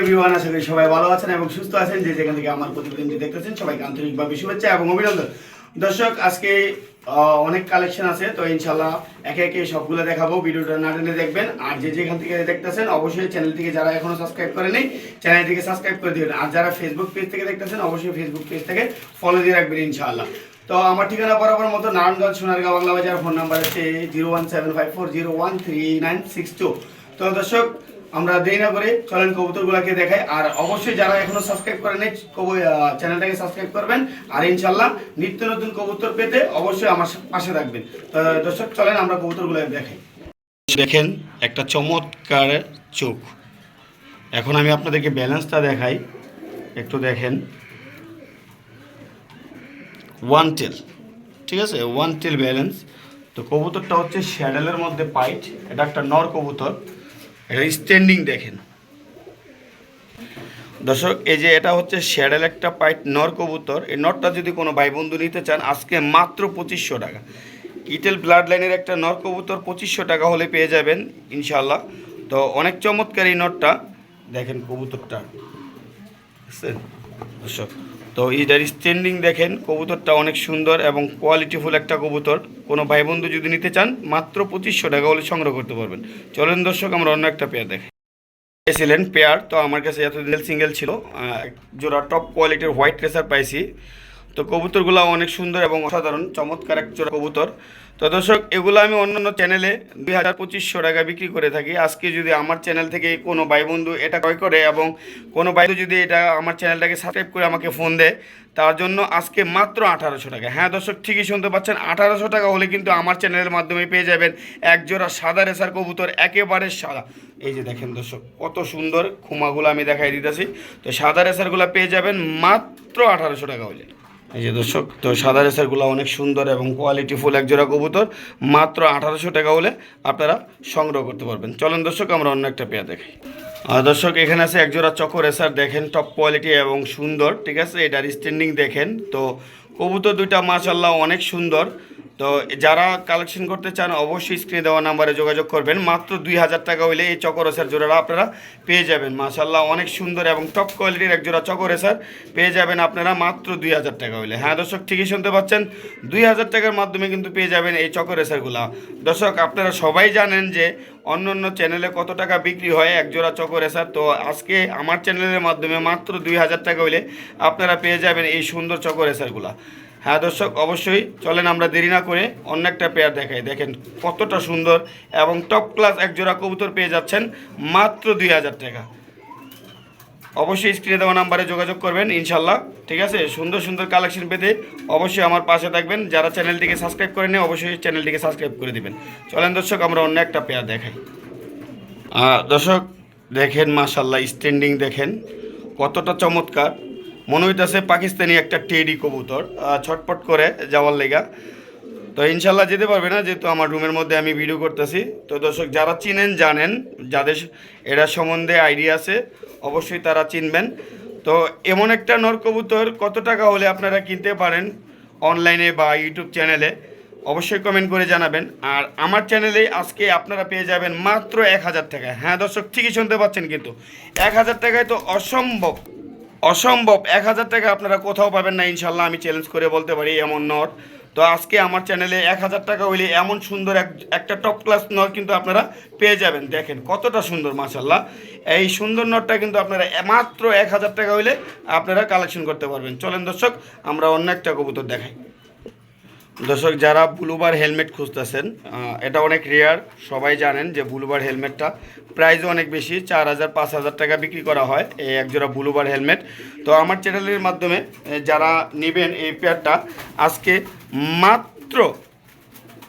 Everyone, আশা সবাই ভালো আছেন এবং সুস্থ আছেন। যে যেখান থেকে আমার প্রতিবেদনটি দেখতেছেন, সবাইকে আন্তরিকভাবে শুভেচ্ছা এবং অভিনন্দন। দর্শক, আজকে অনেক কালেকশন আছে, তো ইনশাল্লাহ একে একে সবগুলো দেখাবো। ভিডিওটা না টেনে দেখবেন। আর যে যেখান থেকে দেখতেছেন, অবশ্যই চ্যানেলটিকে যারা এখনও সাবস্ক্রাইব করেনি চ্যানেলটিকে সাবস্ক্রাইব করে দিবেন। আর যারা ফেসবুক পেজ থেকে দেখতেছেন, অবশ্যই ফেসবুক পেজ থেকে ফলো দিয়ে রাখবেন ইনশাআল্লাহ। তো আমার ঠিকানা বরাবর মতো নারায়ণগঞ্জ সোনারগাঁও বাংলা বাজার ফোন নাম্বার হচ্ছে zero one seven five four zero one three nine six two তো দর্শক আমরা দেরি না করে চলেন কবুতরগুলোকে দেখাই। আর অবশ্যই যারা এখনও সাবস্ক্রাইব করেন চ্যানেলটাকে সাবস্ক্রাইব করবেন। আর ইনশাল্লাহ নিত্য নতুন কবুতর পেতে অবশ্যই আমার পাশে থাকবেন। দর্শক, চলেন আমরা কবুতরগুলো দেখাই। দেখেন, একটা চমৎকার চোখ। এখন আমি আপনাদেরকে ব্যালেন্সটা দেখাই। একটু দেখেন। ওয়ান টেল ঠিক আছে? ওয়ান টেল ব্যালেন্স তো, কবুতরটা হচ্ছে শ্যাডেলের মধ্যে পাইট। এটা একটা নর কবুতর। এটা স্ট্যান্ডিং দেখেন। দর্শক, এই যে এটা হচ্ছে শ্যাডেল একটা পাইট নর কবুতর। এই নরটা যদি কোনো ভাই বন্ধু নিতে চান, আজকে মাত্র পঁচিশশো টাকা। ইটেল ব্লাড লাইনের একটা নর কবুতর পঁচিশশো টাকা হলে পেয়ে যাবেন ইনশাল্লাহ তো অনেক চমৎকার এই নরটা। দেখেন কবুতরটা। বুঝছেন দর্শক তো এটার স্ট্যান্ডিং দেখেন, কবুতরটা অনেক সুন্দর এবং কোয়ালিটিফুল একটা কবুতর। কোনো ভাই বন্ধু যদি নিতে চান, মাত্র পঁচিশশো টাকা হলে সংগ্রহ করতে পারবেন। চলেন দর্শক, আমরা অন্য একটা পেয়ার দেখি। পেয়েছিলেন পেয়ার তো আমার কাছে এতদিন সিঙ্গেল ছিল জোড়া টপ কোয়ালিটির হোয়াইট রেসার পাইছি। তো কবুতরগুলো অনেক সুন্দর এবং অসাধারণ, চমৎকার এক জোড়া কবুতর। তো দর্শক, এগুলো আমি অন্যান্য চ্যানেলে দুই হাজার পঁচিশশো টাকা বিক্রি করে থাকি। আজকে যদি আমার চ্যানেল থেকে কোনো ভাই বন্ধু এটা ক্রয় করে এবং কোনো ভাই যদি এটা আমার চ্যানেলটাকে সাবস্ক্রাইব করে আমাকে ফোন দেয়, তার জন্য আজকে মাত্র আঠারোশো টাকা। হ্যাঁ দর্শক, ঠিকই শুনতে পাচ্ছেন, আঠারোশো টাকা হলে কিন্তু আমার চ্যানেলের মাধ্যমে পেয়ে যাবেন এক জোড়া সাদা রেসার কবুতর, একেবারে সাদা। এই যে দেখেন দর্শক, কত সুন্দর খুমাগুলো আমি দেখাই দিতেছি। তো সাদা রেসারগুলো পেয়ে যাবেন মাত্র আঠারোশো টাকা হলে। এই যে দর্শক, তো সাদা রেসারগুলো অনেক সুন্দর এবং কোয়ালিটি ফুল এক জোড়া কবুতর, মাত্র আঠারোশো টাকা হলে আপনারা সংগ্রহ করতে পারবেন। চলেন দর্শক, আমরা অন্য একটা পেয়া দেখি। আর দর্শক, এখানে আছে এক জোড়া চকো রেসার, দেখেন টপ কোয়ালিটি এবং সুন্দর, ঠিক আছে? এটার স্ট্যান্ডিং দেখেন, তো কবুতর দুইটা মাশাল্লাহ অনেক সুন্দর। তো যারা কালেকশন করতে চান, অবশ্যই স্ক্রিনে দেওয়া নাম্বারে যোগাযোগ করবেন। মাত্র দুই হাজার টাকা হইলে এই চকরেসার জোড়াটা আপনারা পেয়ে যাবেন। মাশাল্লাহ অনেক সুন্দর এবং টপ কোয়ালিটির এক জোড়া চকরেসার পেয়ে যাবেন আপনারা মাত্র দুই হাজার টাকা হইলে। হ্যাঁ দর্শক, ঠিকই শুনতে পাচ্ছেন। দুই হাজার টাকার মাধ্যমে কিন্তু পেয়ে যাবেন এই চকরেসারগুলা। দর্শক, আপনারা সবাই জানেন যে অন্য অন্য চ্যানেলে কত টাকা বিক্রি হয় এক জোড়া চকরেসার। তো আজকে আমার চ্যানেলের মাধ্যমে মাত্র দুই হাজার টাকা হইলে আপনারা পেয়ে যাবেন এই সুন্দর চকরেসারগুলা। হ্যাঁ দর্শক, অবশ্যই চলেন আমরা দেরি না করে অন্য একটা পেয়ার দেখাই। দেখেন কতটা সুন্দর এবং টপ ক্লাস এক জোড়া কবুতর পেয়ে যাচ্ছেন মাত্র দুই হাজার টাকা। অবশ্যই স্ক্রিনে দেওয়া নাম্বারে যোগাযোগ করবেন, ইনশাল্লাহ। ঠিক আছে? সুন্দর সুন্দর কালেকশন পেতে অবশ্যই আমার পাশে থাকবেন। যারা চ্যানেলটিকে সাবস্ক্রাইব করে নেয় অবশ্যই চ্যানেলটিকে সাবস্ক্রাইব করে দেবেন। চলেন, দর্শক, আমরা অন্য একটা পেয়ার দেখাই। দর্শক, দেখেন মাশাল্লাহ স্ট্যান্ডিং দেখেন। কতটা চমৎকার। মনে হইতেছে পাকিস্তানি একটা টেডি কবুতর ছটপট করে যাওয়ার লেগা। তো ইনশাল্লাহ যেতে পারবে না, যেহেতু আমার রুমের মধ্যে আমি ভিডিও করতেছি। তো দর্শক, যারা চিনেন, জানেন, যাদের এরা সম্বন্ধে আইডিয়া আছে, অবশ্যই তারা চিনবেন। তো এমন একটা নর কবুতর, কত টাকা হলে আপনারা কিনতে পারেন অনলাইনে বা ইউটিউব চ্যানেলে, অবশ্যই কমেন্ট করে জানাবেন। আর আমার চ্যানেলে আজকে আপনারা পেয়ে যাবেন মাত্র এক হাজার টাকায় হ্যাঁ দর্শক, ঠিকই শুনতে পাচ্ছেন কিন্তু। এক হাজার টাকায় তো অসম্ভব। অসম্ভব, এক হাজার টাকা আপনারা কোথাও পাবেন না ইনশাল্লাহ আমি চ্যালেঞ্জ করে বলতে পারি এমন নট তো আজকে আমার চ্যানেলে এক হাজার টাকা হইলে এমন সুন্দর এক, একটা টপ ক্লাস নট কিন্তু আপনারা পেয়ে যাবেন। দেখেন কতটা সুন্দর মাসাল্লাহ এই সুন্দর নটটা কিন্তু আপনারা মাত্র এক হাজার টাকা হইলে আপনারা কালেকশন করতে পারবেন। চলেন দর্শক, আমরা অন্য একটা কবুতর দেখাই। দর্শক, যারা ব্লুবার হেলমেট খুঁজতেছেন এটা অনেক রেয়ার সবাই জানেন যে ব্লুবার হেলমেটটা প্রাইসও অনেক বেশি, চার হাজার, পাঁচ হাজার টাকা বিক্রি করা হয় এই একজোড়া ব্লুবার হেলমেট। তো আমার চ্যানেলের মাধ্যমে যারা নেবেন এই পেয়ারটা আজকে মাত্র,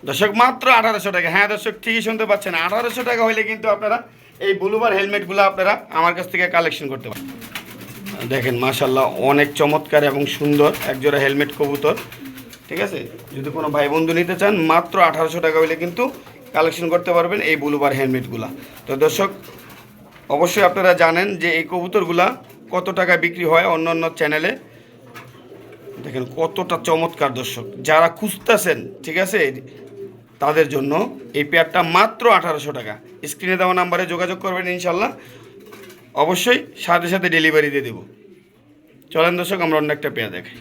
দর্শক, মাত্র আঠারোশো টাকা। হ্যাঁ দর্শক, ঠিকই শুনতে পাচ্ছেন, আঠারোশো টাকা হলে কিন্তু আপনারা এই ব্লুবার হেলমেটগুলো আপনারা আমার কাছ থেকে কালেকশন করতে পারেন দেখেন মাশাল্লাহ অনেক চমৎকার এবং সুন্দর একজোড়া হেলমেট কবুতর। ঠিক আছে? যদি কোনো ভাই বন্ধু নিতে চান, মাত্র আঠারোশো টাকা হইলে কিন্তু কালেকশন করতে পারবেন এই ব্লুবার হেলমেটগুলা তো দর্শক, অবশ্যই আপনারা জানেন যে এই কবুতরগুলা কত টাকা বিক্রি হয় অন্য অন্য চ্যানেলে দেখেন কতটা চমৎকার দর্শক। যারা খুঁজতেছেন, ঠিক আছে, তাদের জন্য এই পেয়ারটা মাত্র আঠারোশো টাকা। স্ক্রিনে দেওয়া নাম্বারে যোগাযোগ করবেন ইনশাল্লাহ অবশ্যই সাথে সাথে ডেলিভারি দিয়ে দেবো। চলেন দর্শক, আমরা অন্য একটা পেয়ার দেখাই।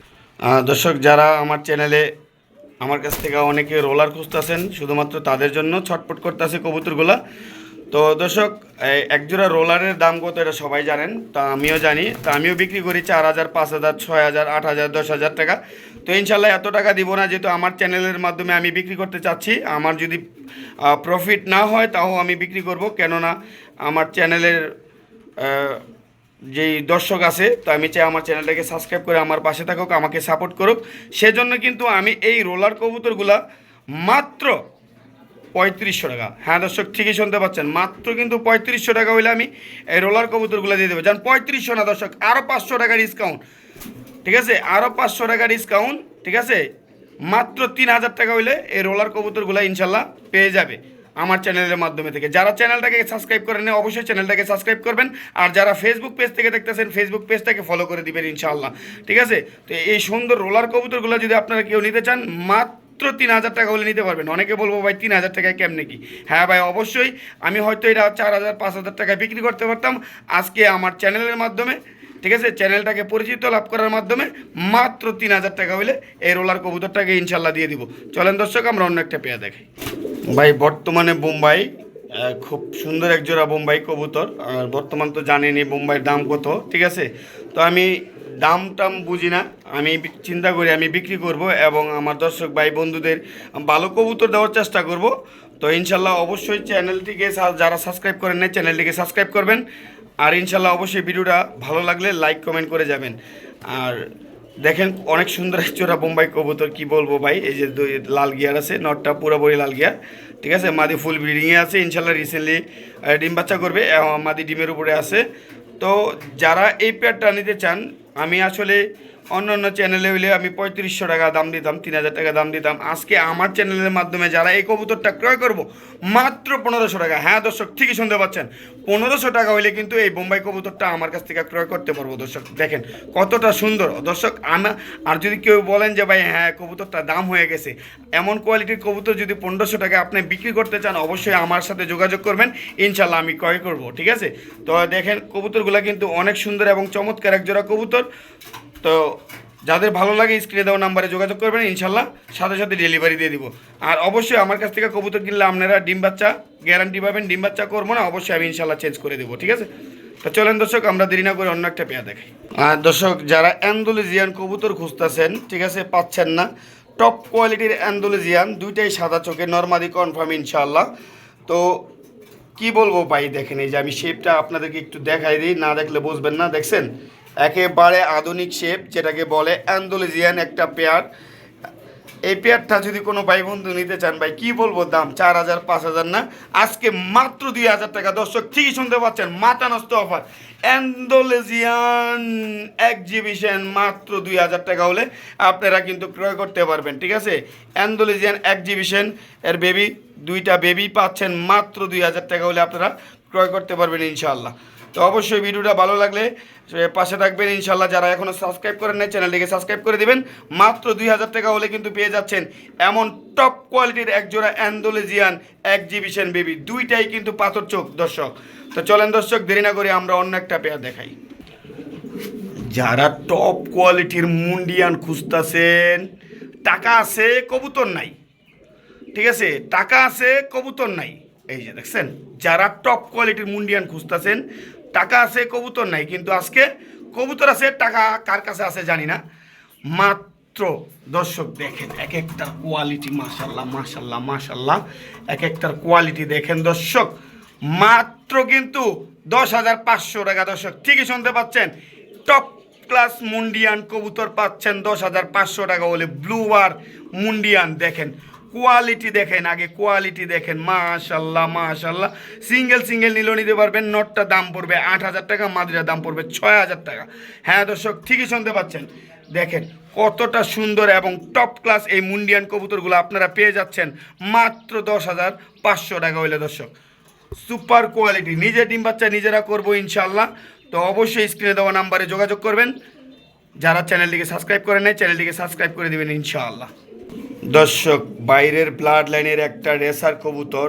দর্শক, যারা আমার চ্যানেলে আমার কাছ থেকে অনেকে রোলার খুঁজতেছেন, শুধুমাত্র তাদের জন্য ছটপট করতেছে কবুতরগুলা। তো দর্শক একজোড়া রোলারের দাম কত এটা সবাই জানেন, তা আমিও জানি। তা আমিও বিক্রি করি চার হাজার, পাঁচ হাজার, ছয় হাজার, আট হাজার, দশ হাজার টাকা। তো ইনশাল্লাহ এত টাকা দিব না, যেহেতু আমার চ্যানেলের মাধ্যমে আমি বিক্রি করতে চাচ্ছি। আমার যদি প্রফিট না হয়, তাও আমি বিক্রি করব। কেননা আমার চ্যানেলের যেই দর্শক আছে, তো আমি চাই আমার চ্যানেলটাকে সাবস্ক্রাইব করে আমার পাশে থাকুক, আমাকে সাপোর্ট করুক। সেজন্য কিন্তু আমি এই রোলার কবুতরগুলা মাত্র পঁয়ত্রিশশো টাকা। হ্যাঁ দর্শক, ঠিকই শুনতে পাচ্ছেন, মাত্র কিন্তু পঁয়ত্রিশশো টাকা হইলে আমি এই রোলার কবুতরগুলো দিয়ে দেবো। যান, পঁয়ত্রিশশো না দর্শক আরও পাঁচশো টাকা ডিসকাউন্ট ঠিক আছে? আরও পাঁচশো টাকা ডিসকাউন্ট ঠিক আছে? মাত্র তিন হাজার টাকা হইলে এই রোলার কবুতরগুলো ইনশাল্লাহ পেয়ে যাবে। আমার চ্যানেলের মাধ্যমে থেকে। যারা চ্যানেলটাকে সাবস্ক্রাইব করেন অবশ্যই চ্যানেলটাকে সাবস্ক্রাইব করবেন। আর যারা ফেসবুক পেজ থেকে দেখতেছেন ফেসবুক পেজটাকে ফলো করে দিবেন ইনশাআল্লাহ। ঠিক আছে? তো এই সুন্দর রোলার কবুতরগুলো যদি আপনারা কেউ নিতে চান, মাত্র তিন হাজার টাকা হলে নিতে পারবেন। অনেকে বলব, ভাই, তিন হাজার টাকায় কেমনে কি? হ্যাঁ ভাই, অবশ্যই। আমি হয়তো এটা চার হাজার, পাঁচ হাজার টাকায় বিক্রি করতে পারতাম। আজকে আমার চ্যানেলের মাধ্যমে ঠিক আছে? চ্যানেলটাকে পরিচিত লাভ করার মাধ্যমে মাত্র তিন হাজার টাকা হলে এই রোলার কবুতরটাকে ইনশাল্লাহ দিয়ে দিব। চলেন দর্শক, আমরা অন্য একটা পেয়ে দেখাই। ভাই, বর্তমানে বোম্বাই খুব সুন্দর এক জোড়া বোম্বাই কবুতর। আর বর্তমান তো জানেনি বোম্বাইয়ের দাম কত, ঠিক আছে? তো আমি দাম টাম বুঝি না। আমি চিন্তা করি আমি বিক্রি করব এবং আমার দর্শক ভাই বন্ধুদের ভালো কবুতর দেওয়ার চেষ্টা করব। তো ইনশাল্লাহ অবশ্যই চ্যানেলটিকে যারা সাবস্ক্রাইব করেন না চ্যানেলটিকে সাবস্ক্রাইব করবেন। আর ইনশাল্লাহ অবশ্যই ভিডিওটা ভালো লাগলে লাইক কমেন্ট করে যাবেন। আর দেখেন অনেক সুন্দর চোরা বোম্বাই কবুতর, কি বলব ভাই? এই যে দুই লাল গিয়ার আছে, নটটা পুরোপুরি লাল গিয়ার। ঠিক আছে? মাদি ফুল ব্রিডিংয়ে আছে, ইনশাল্লাহ রিসেন্টলি ডিম বাচ্চা করবে মাদি ডিমের উপরে আছে। তো যারা এই পেয়ারটা নিতে চান, আমি আসলে অন্য অন্য চ্যানেলে হইলে আমি পঁয়ত্রিশশো টাকা দাম দিতাম, তিন হাজার টাকা দাম দিতাম। আজকে আমার চ্যানেলের মাধ্যমে যারা এই কবুতরটা ক্রয় করব, মাত্র পনেরোশো টাকা। হ্যাঁ দর্শক, ঠিকই শুনতে পাচ্ছেন। পনেরোশো টাকা হইলে কিন্তু এই বোম্বাই কবুতরটা আমার কাছ থেকে ক্রয় করতে পারব, দর্শক। দেখেন, কতটা সুন্দর। দর্শক আমার আর যদি কেউ বলেন যে, ভাই হ্যাঁ কবুতরটা দাম হয়ে গেছে। এমন কোয়ালিটির কবুতর যদি পনেরোশো টাকা আপনি বিক্রি করতে চান, অবশ্যই আমার সাথে যোগাযোগ করবেন। ইনশাল্লাহ আমি ক্রয় করব, ঠিক আছে? তো দেখেন, কবুতরগুলো কিন্তু অনেক সুন্দর এবং চমৎকার এক জোড়া কবুতর। তো যাদের ভালো লাগে স্ক্রিনে দেওয়া নাম্বারে যোগাযোগ করবেন, ইনশাল্লাহ সাথে সাথে ডেলিভারি দিয়ে দিব। আর অবশ্যই আমার কাছ থেকে কবুতর কিনলে আপনারা ডিম বাচ্চা গ্যারান্টি পাবেন, ডিম বাচ্চা করব না, অবশ্যই আমি ইনশাল্লাহ চেঞ্জ করে দেবো, ঠিক আছে? তো চলেন দর্শক, আমরা দেরি না করে অন্য একটা পেয়া দেখাই। আর দর্শক, যারা অ্যান্ডোলিজিয়ান কবুতর খুঁজতেছেন, ঠিক আছে, পাচ্ছেন না টপ কোয়ালিটির অ্যান্ডোলিজিয়ান দুইটাই সাদা চোখে নর্মালি কনফার্ম ইনশাল্লাহ। তো কি বলব ভাই, দেখেন এই যে আমি শেপটা আপনাদেরকে একটু দেখাই দিই, না দেখলে বুঝবেন না, দেখছেন? একেবারে আধুনিক শেপ যেটাকে বলে অ্যান্ডোলেজিয়ান একটা পেয়ার এই পেয়ারটা যদি কোনো ভাই বন্ধু নিতে চান ভাই, কি বলব দাম? চার হাজার, পাঁচ হাজার না? আজকে মাত্র দুই হাজার টাকা। দর্শক, ঠিকই শুনতে পাচ্ছেন মাথা নষ্ট অফার অ্যান্ডোলেজিয়ান এক্সিবিশন মাত্র দুই হাজার টাকা হলে আপনারা কিন্তু ক্রয় করতে পারবেন, ঠিক আছে? অ্যান্ডোলেজিয়ান এক্সিবিশন এর বেবি দুইটা বেবি পাচ্ছেন মাত্র দুই হাজার টাকা হলে আপনারা ক্রয় করতে পারবেন ইনশাআল্লাহ। তো অবশ্যই ভিডিওটা ভালো লাগলে পাশে থাকবেন। ইনশাল্লাহ যারা এখনও সাবস্ক্রাইব করেন নাই, চ্যানেলটিকে সাবস্ক্রাইব করে দিবেন। মাত্র দুই হাজার টাকা হলে কিন্তু পেয়ে যাচ্ছেন এমন টপ কোয়ালিটির একজোড়া অ্যান্ডোলেজিয়ান একজিবিশন বেবি দুইটাই কিন্তু পাথর চোখ, দর্শক। তো চলেন দর্শক, দেরি না করে আমরা অন্য একটা পেয়ার দেখাই। যারা টপ কোয়ালিটির মুন্ডিয়ান খুঁজতেছেন, টাকা আছে, কবুতর নাই। ঠিক আছে? টাকা আছে, কবুতর নাই। এই যে দেখছেন? যারা টপ কোয়ালিটির মুন্ডিয়ান খুঁজতেছেন টাকা আছে, কবুতর নাই, কিন্তু আজকে কবুতর আছে, টাকা কার কাছে আছে জানি না। মাত্র দর্শক দেখেন এক একটার কোয়ালিটি মাশাল্লাহ মাশাল্লাহ মাশাল্লাহ এক একটার কোয়ালিটি দেখেন দর্শক। মাত্র কিন্তু দশ হাজার পাঁচশো টাকা দর্শক, ঠিকই শুনতে পাচ্ছেন। টপ ক্লাস মুন্ডিয়ান কবুতর পাচ্ছেন দশ হাজার পাঁচশো টাকা হলে ব্লু আর মুন্ডিয়ান, দেখেন। কোয়ালিটি দেখেন, আগে কোয়ালিটি দেখেন। মাশাল্লাহ মাশাল্লাহ। সিঙ্গেল সিঙ্গেল নিলেও নিতে পারবেন, নটটা দাম পড়বে আট হাজার টাকা মাদিরার দাম পড়বে ছয় হাজার টাকা। হ্যাঁ দর্শক, ঠিকই শুনতে পাচ্ছেন। দেখেন, কতটা সুন্দর এবং টপ ক্লাস এই মুন্ডিয়ান কবুতরগুলো আপনারা পেয়ে যাচ্ছেন। মাত্র দশ হাজার পাঁচশো টাকা হইলে, দর্শক। সুপার কোয়ালিটি নিজে ডিম বাচ্চা নিজেরা করব, ইনশাল্লাহ। তো অবশ্যই স্ক্রিনে দেওয়া নাম্বারে যোগাযোগ করবেন। যারা চ্যানেলটিকে সাবস্ক্রাইব করে নেয় চ্যানেলটিকে সাবস্ক্রাইব করে দেবেন ইনশাআল্লাহ দর্শক, বাইরের ব্লাড লাইনের একটা রেসার কবুতর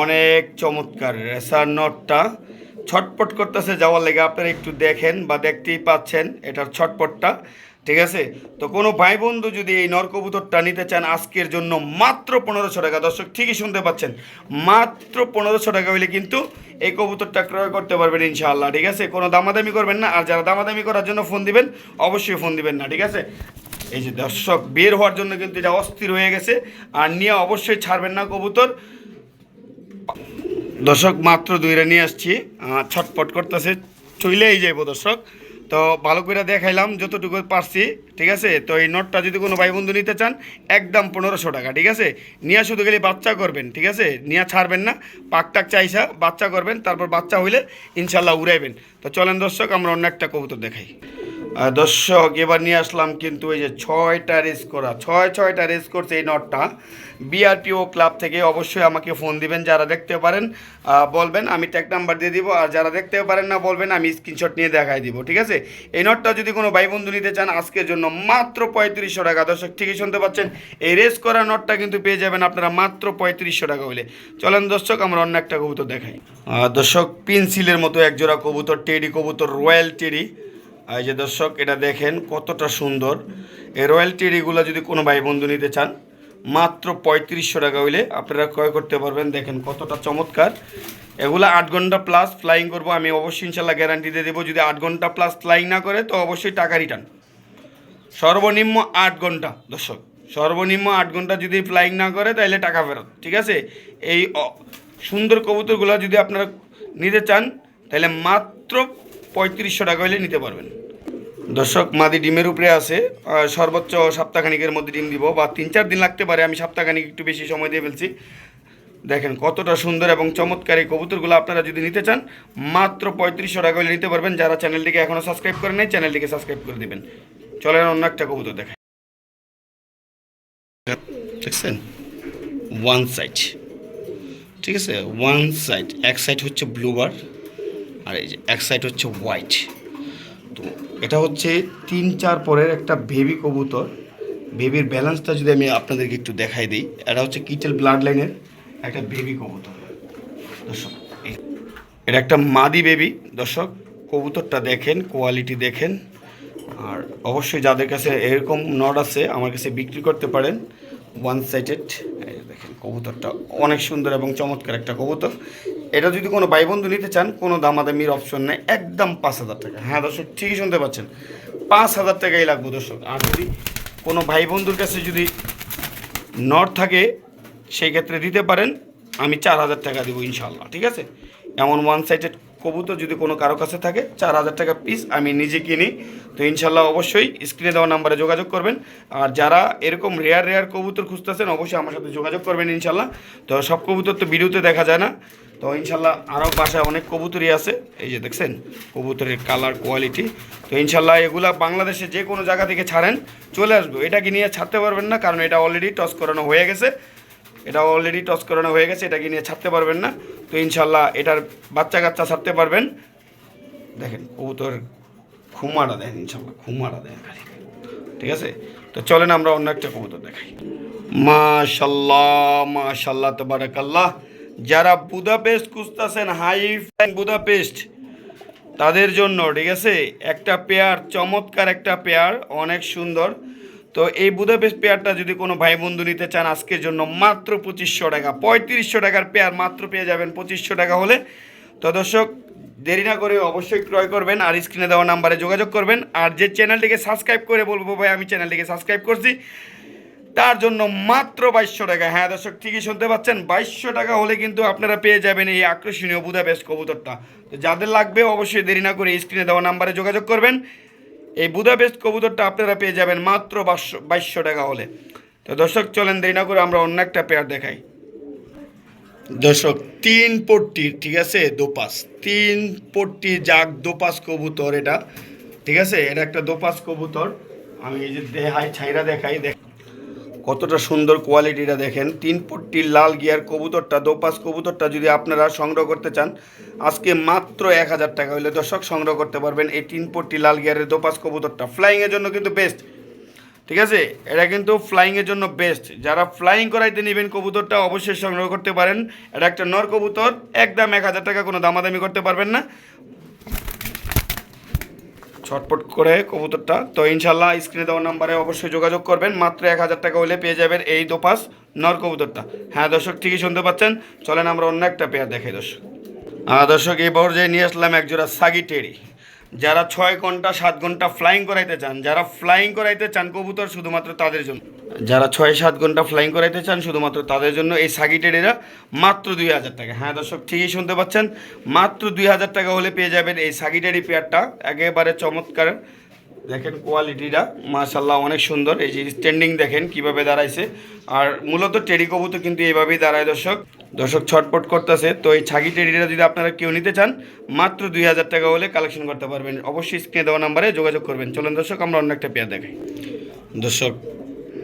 অনেক চমৎকার। রেসার নটটা ছটপট করতেছে যাওয়ার লেগে আপনারা একটু দেখেন বা দেখতেই পাচ্ছেন এটার ছটপটটা, ঠিক আছে? তো কোনো ভাই বন্ধু যদি এই নর কবুতরটা নিতে চান আজকের জন্য মাত্র পনেরোশো টাকা। দর্শক, ঠিকই শুনতে পাচ্ছেন, মাত্র পনেরোশো টাকা হইলে কিন্তু এই কবুতরটা ক্রয় করতে পারবেন ইনশাআল্লাহ, ঠিক আছে? কোনো দামাদামি করবেন না। আর যারা দামাদামি করার জন্য ফোন দিবেন, অবশ্যই ফোন দিবেন না, ঠিক আছে? এই যে দর্শক, বের হওয়ার জন্য কিন্তু এটা অস্থির হয়ে গেছে। আর নিয়ে অবশ্যই ছাড়বেন না কবুতর। দর্শক, মাত্র দুইটা নিয়ে আসছি। ছটপট করতেছে, চইলেই যাইব দর্শক। তো ভালো করে দেখাইলাম, যতটুকু পারছি, ঠিক আছে? তো এই নোটটা যদি কোনো ভাই বন্ধু নিতে চান, একদম পনেরোশো টাকা, ঠিক আছে? নিয়ে শুধু গেলে বাচ্চা করবেন, ঠিক আছে? নিয়ে ছাড়বেন না, পাক টাক চাইসা, বাচ্চা করবেন, তারপর বাচ্চা হইলে ইনশাল্লাহ উড়াইবেন। তো চলেন দর্শক, আমরা অন্য একটা কবুতর দেখাই। দর্শক, এবার নিয়ে আসলাম কিন্তু এই যে ছয়টা রেস করা। ছয়, ছয়টা রেস করছে এই নটটা। বিআরপিও ক্লাব থেকে অবশ্যই আমাকে ফোন দিবেন, যারা দেখতে পারেন বলবেন, আমি ট্যাগ নাম্বার দিয়ে দিব, আর যারা দেখতে পারেন না বলবেন, আমি স্ক্রিনশট নিয়ে দেখাই দিব, ঠিক আছে? এই নটটা যদি কোনো ভাই বন্ধু নিতে চান, আজকের জন্য মাত্র পঁয়ত্রিশশো টাকা। দর্শক, ঠিকই শুনতে পাচ্ছেন, এই রেস করা নটটা কিন্তু পেয়ে যাবেন আপনারা মাত্র পঁয়ত্রিশশো টাকা হলে চলেন দর্শক, আমরা অন্য একটা কবুতর দেখাই। দর্শক পেন্সিলের মতো একজোড়া কবুতর, টেডি কবুতর, রয়্যাল টেডি। এই যে দর্শক, এটা দেখেন কতটা সুন্দর। এই রয়্যাল টেরিগুলো যদি কোনো ভাই বন্ধু নিতে চান, মাত্র পঁয়ত্রিশশো টাকা হইলে আপনারা ক্রয় করতে পারবেন। দেখেন কতটা চমৎকার। এগুলো আট ঘণ্টা প্লাস ফ্লাইং করব, আমি অবশ্যই ইনশাল্লাহ গ্যারান্টি দিয়ে দেবো। যদি আট ঘণ্টা প্লাস ফ্লাইং না করে, তো অবশ্যই টাকা রিটার্ন সর্বনিম্ন আট ঘণ্টা, দর্শক। সর্বনিম্ন আট ঘণ্টা যদি ফ্লাইং না করে তাহলে টাকা ফেরত, ঠিক আছে? এই সুন্দর কবুতরগুলো যদি আপনারা নিতে চান তাহলে মাত্র পঁয়ত্রিশশো টাকা হলে নিতে পারবেন। দর্শক, মাদি ডিমের উপরে আছে। সর্বোচ্চ সপ্তাহখানিকের মধ্যে ডিম দিব, বা তিন চার দিন লাগতে পারে, আমি সপ্তাহখানিক একটু বেশি সময় দিয়ে ফেলছি। দেখেন কতটা সুন্দর এবং চমৎকার এই কবুতরগুলো আপনারা যদি নিতে চান, মাত্র পঁয়ত্রিশশো টাকা নিতে পারবেন। যারা চ্যানেলটিকে এখনও সাবস্ক্রাইব করে নেই, চ্যানেলটিকে সাবস্ক্রাইব করে দেবেন। চলেন অন্য একটা কবুতর দেখাই। দেখছেন? ওয়ান সাইড ঠিক আছে? ওয়ান সাইড এক সাইড হচ্ছে ব্লুবার আর এই যে এক সাইড হচ্ছে হোয়াইট তো এটা হচ্ছে তিন চার পরের একটা বেবি কবুতর। বেবির ব্যালেন্সটা যদি আমি আপনাদেরকে একটু দেখাই দিই, এটা হচ্ছে কিটেল ব্লাড লাইনের একটা বেবি কবুতর। দর্শক এটা একটা মাদি বেবি দর্শক, কবুতরটা দেখেন কোয়ালিটি দেখেন। আর অবশ্যই যাদের কাছে এরকম নট আছে, আমার কাছে বিক্রি করতে পারেন। ওয়ান সাইডেড দেখেন, কবুতরটা অনেক সুন্দর এবং চমৎকার একটা কবুতর। এটা যদি কোনো ভাই বন্ধু নিতে চান, কোনো দামাদামির অপশন নেই, একদম পাঁচ হাজার টাকা। হ্যাঁ দর্শক, ঠিকই শুনতে পাচ্ছেন। পাঁচ হাজার টাকাই লাগবে, দর্শক। আর যদি কোনো ভাই বন্ধুর কাছে যদি নট থাকে, সেই ক্ষেত্রে দিতে পারেন। আমি চার হাজার টাকা দেবো ইনশাল্লাহ ঠিক আছে? এমন ওয়ান সাইডেড কবুতর যদি কোনো কারও কাছে থাকে, চার হাজার টাকা পিস আমি নিজে কিনি। তো ইনশাল্লাহ অবশ্যই স্ক্রিনে দেওয়া নাম্বারে যোগাযোগ করবেন। আর যারা এরকম রেয়ার রেয়ার কবুতর খুঁজতেছেন, অবশ্যই আমার সাথে যোগাযোগ করবেন ইনশাল্লাহ তো সব কবুতর তো ভিডিওতে দেখা যায় না। তো ইনশাল্লাহ আরও বাসায় অনেক কবুতরই আছে। এই যে দেখছেন, কবুতরের কালার কোয়ালিটি তো ইনশাল্লাহ এগুলা বাংলাদেশে যে কোনো জায়গা থেকে ছাড়েন, চলে আসব। এটাকে নিয়ে ছাড়তে পারবেন না, কারণ এটা অলরেডি টস করানো হয়ে গেছে। এটা অলরেডি টস করানো হয়ে গেছে, এটাকে নিয়ে ছাড়তে পারবেন না। তো ইনশাল্লাহ এটার বাচ্চা কাচ্চা ছাড়তে পারবেন। দেখেন, কবুতর খুমারা দেন ইনশাল্লাহ, খুমারা দেন খালি। ঠিক আছে? তো চলেন আমরা অন্য একটা কবুতর দেখাই। মাশাল্লাহ মাশাল্লাহ, তবারাকাল্লাহ। যারা বুদাপেস্ট খুঁজতেছেন হাই বুদাপেস্ট, তাদের জন্য, ঠিক আছে? একটা পেয়ার, চমৎকার একটা পেয়ার, অনেক সুন্দর। তো এই বুদাপেস্ট পেয়ারটা যদি কোনো ভাই বন্ধু নিতে চান, আজকের জন্য মাত্র পঁচিশশো টাকা, পঁয়ত্রিশশো টাকার পেয়ার মাত্র পেয়ে যাবেন পঁচিশশো টাকা হলে। তো দর্শক, দেরি না করে অবশ্যই ক্রয় করবেন আর স্ক্রিনে দেওয়া নাম্বারে যোগাযোগ করবেন। আর যে চ্যানেলটিকে সাবস্ক্রাইব করে বলব ভাই, আমি চ্যানেলটিকে সাবস্ক্রাইব করছি। তার জন্য মাত্র বাইশশো টাকা। হ্যাঁ দর্শক, ঠিকই শুনতে পাচ্ছেন। বাইশশো টাকা হলে কিন্তু আপনারা পেয়ে যাবেন এই আকর্ষণীয় বুধা বুদাপেস্ট কবুতরটা। তো যাদের লাগবে অবশ্যই দেরি না করে স্ক্রিনে দেওয়া নাম্বারে যোগাযোগ করবেন। এই বুদাপেস্ট কবুতরটা আপনারা পেয়ে যাবেন মাত্র বাইশশো বাইশশো টাকা হলে। তো দর্শক, চলেন দেরি না করে আমরা অন্য একটা পেয়ার দেখাই। দর্শক, তিন পট্টির ঠিক আছে, দোপাস। তিন পট্টি যাক দোপাস কবুতর এটা। ঠিক আছে, এটা একটা দোপাস কবুতর। আমি এই যে দেখাই ছাইরা দেখাই, দেখ কতটা সুন্দর কোয়ালিটিটা দেখেন। তিন পট্টির লাল গিয়ার কবুতরটা, দোপাস কবুতরটা যদি আপনারা সংগ্রহ করতে চান, আজকে মাত্র এক হাজার টাকা হলে দর্শক সংগ্রহ করতে পারবেন এই তিন পট্টি লাল গিয়ারের দোপাস কবুতরটা। ফ্লাইংয়ের জন্য কিন্তু বেস্ট ঠিক আছে? এটা কিন্তু ফ্লাইংয়ের জন্য বেস্ট যারা ফ্লাইং করাইতে নেবেন কবুতরটা অবশ্যই সংগ্রহ করতে পারেন। এটা একটা নর কবুতর, একদম এক হাজার টাকা কোনো দামাদামি করতে পারবেন না। ছটপট করে কবুতরটা। তো ইনশাল্লাহ স্ক্রিনে দেওয়ার নাম্বারে অবশ্যই যোগাযোগ করবেন। মাত্র এক হাজার টাকা হলে পেয়ে যাবেন এই দোপাস নর কবুতরটা। হ্যাঁ দর্শক, ঠিকই শুনতে পাচ্ছেন। চলেন আমরা অন্য একটা পেয়ার দেখাই, দর্শক। দর্শক, এই যে নিয়ে আসলাম একজোড়া সাগি টেরি। যারা ছয় ঘণ্টা, সাত ঘণ্টা ফ্লাইং করাইতে চান, যারা ফ্লাইং করাইতে চান কবুতর শুধুমাত্র তাদের জন্য। যারা ছয়, সাত ঘণ্টা ফ্লাইং করাইতে চান শুধুমাত্র তাদের জন্য এই সাগি টেরিরা মাত্র দুই হাজার টাকা। হ্যাঁ দর্শক, ঠিকই শুনতে পাচ্ছেন, মাত্র দুই হাজার টাকা হলে পেয়ে যাবেন এই সাগি টেরি পেয়ারটা। একেবারে চমৎকার। দেখেন কোয়ালিটিটা মাশাল্লাহ অনেক সুন্দর। এই যে স্ট্যান্ডিং দেখেন কীভাবে দাঁড়াইছে। আর মূলত টেরি কবুতর কিন্তু এইভাবেই দাঁড়ায় দর্শক। দর্শক ছটপট করতেছে। তো এই ছাগি টেরিটা যদি আপনারা কেউ নিতে চান, মাত্র দুই হাজার টাকা হলে কালেকশন করতে পারবেন। অবশ্যই স্ক্রিনে দেওয়া নাম্বারে যোগাযোগ করবেন। চলুন দর্শক, আমরা অন্য একটা পেয়ার দেখাই। দর্শক,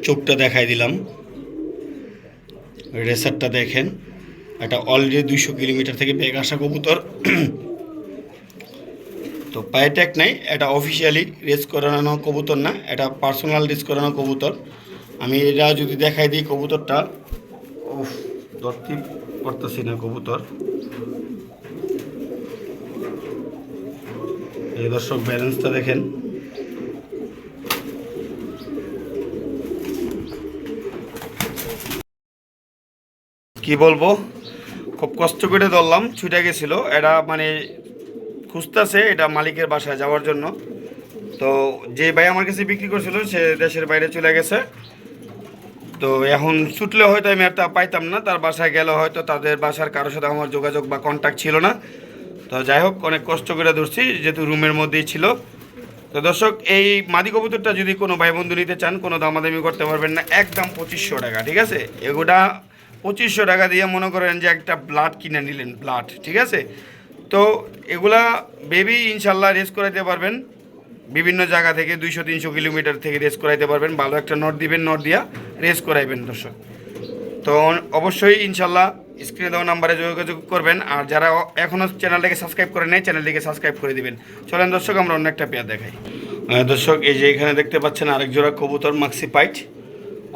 চোখটা দেখাই দিলাম। রেসারটা দেখেন। এটা অলরেডি দুইশো কিলোমিটার থেকে বেগ আসা কবুতর। তো পায়ে ট্যাগ নাই, এটা অফিসিয়ালি রেস করানো কবুতর না, এটা পার্সোনাল রেস করানো কবুতর। আমি এটা যদি দেখাই দিই কবুতরটা, উফ। ধরতে পারতেছি না কবুতর। এই দর্শক ব্যালেন্সটা দেখেন। কি বলব? খুব কষ্ট করে ধরলাম, ছুটে গেছিল। এটা মানে খুঁজতেছে এটা মালিকের বাসায় যাওয়ার জন্য। তো যে ভাই আমার কাছে বিক্রি করছিল, সে দেশের বাইরে চলে গেছে। তো এখন ছুটলে হয়তো আমি একটা পাইতাম না, তার বাসায় গেলে হয়তো তাদের বাসার কারোর সাথে আমার যোগাযোগ বা কন্ট্যাক্ট ছিল না। তো যাই হোক, অনেক কষ্ট করে ধরছি, যেহেতু রুমের মধ্যেই ছিল। তো দর্শক, এই মাদি কবুতরটা যদি কোনো ভাই বন্ধু নিতে চান, কোনো দামাদামি করতে পারবেন না, একদম পঁচিশশো টাকা, ঠিক আছে? এগুলা পঁচিশশো টাকা দিয়ে মনে করেন যে একটা ব্লাড কিনে নিলেন ব্লাড ঠিক আছে? তো এগুলা বেবি ইনশাল্লাহ রেস করাইতে পারবেন। বিভিন্ন জায়গা থেকে দুইশো, তিনশো কিলোমিটার থেকে রেস করাইতে পারবেন। ভালো একটা নট দিবেন নট দিয়া রেস করাইবেন দর্শক। তো অবশ্যই ইনশাল্লাহ স্ক্রিনে দেওয়া নাম্বারে যোগাযোগ করবেন। আর যারা এখনও চ্যানেলটাকে সাবস্ক্রাইব করে নেয় চ্যানেলটিকে সাবস্ক্রাইব করে দিবেন। চলেন দর্শক, আমরা অন্য একটা পেয়ার দেখাই। দর্শক, এই যে এখানে দেখতে পাচ্ছেন আরেক জোড়া কবুতর মাক্সি পাইট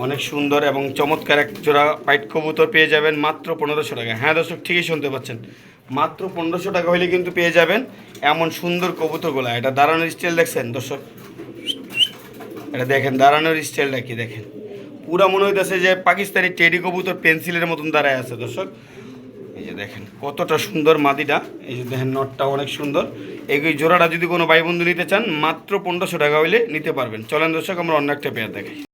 অনেক সুন্দর এবং চমৎকার এক জোড়া পাইট কবুতর পেয়ে যাবেন মাত্র পনেরোশো টাকা। হ্যাঁ দর্শক, ঠিকই শুনতে পাচ্ছেন। মাত্র পনেরোশো টাকা হলে কিন্তু পেয়ে যাবেন এমন সুন্দর কবুতরগুলা। এটা দাঁড়ানোর স্টাইল দেখছেন, দর্শক। এটা দেখেন দাঁড়ানোর স্টাইলটা কি দেখেন। পুরা মনে হইতেছে যে পাকিস্তানি টেডি কবুতর পেন্সিলের মতন দাঁড়ায় আছে, দর্শক। এই যে দেখেন, কতটা সুন্দর মাদিটা। এই যে দেখেন নটটা অনেক সুন্দর। এই জোড়াটা যদি কোনো ভাই বন্ধু নিতে চান, মাত্র পনেরোশো টাকা হইলে নিতে পারবেন। চলেন দর্শক, আমরা অন্য একটা পেয়ার দেখাই।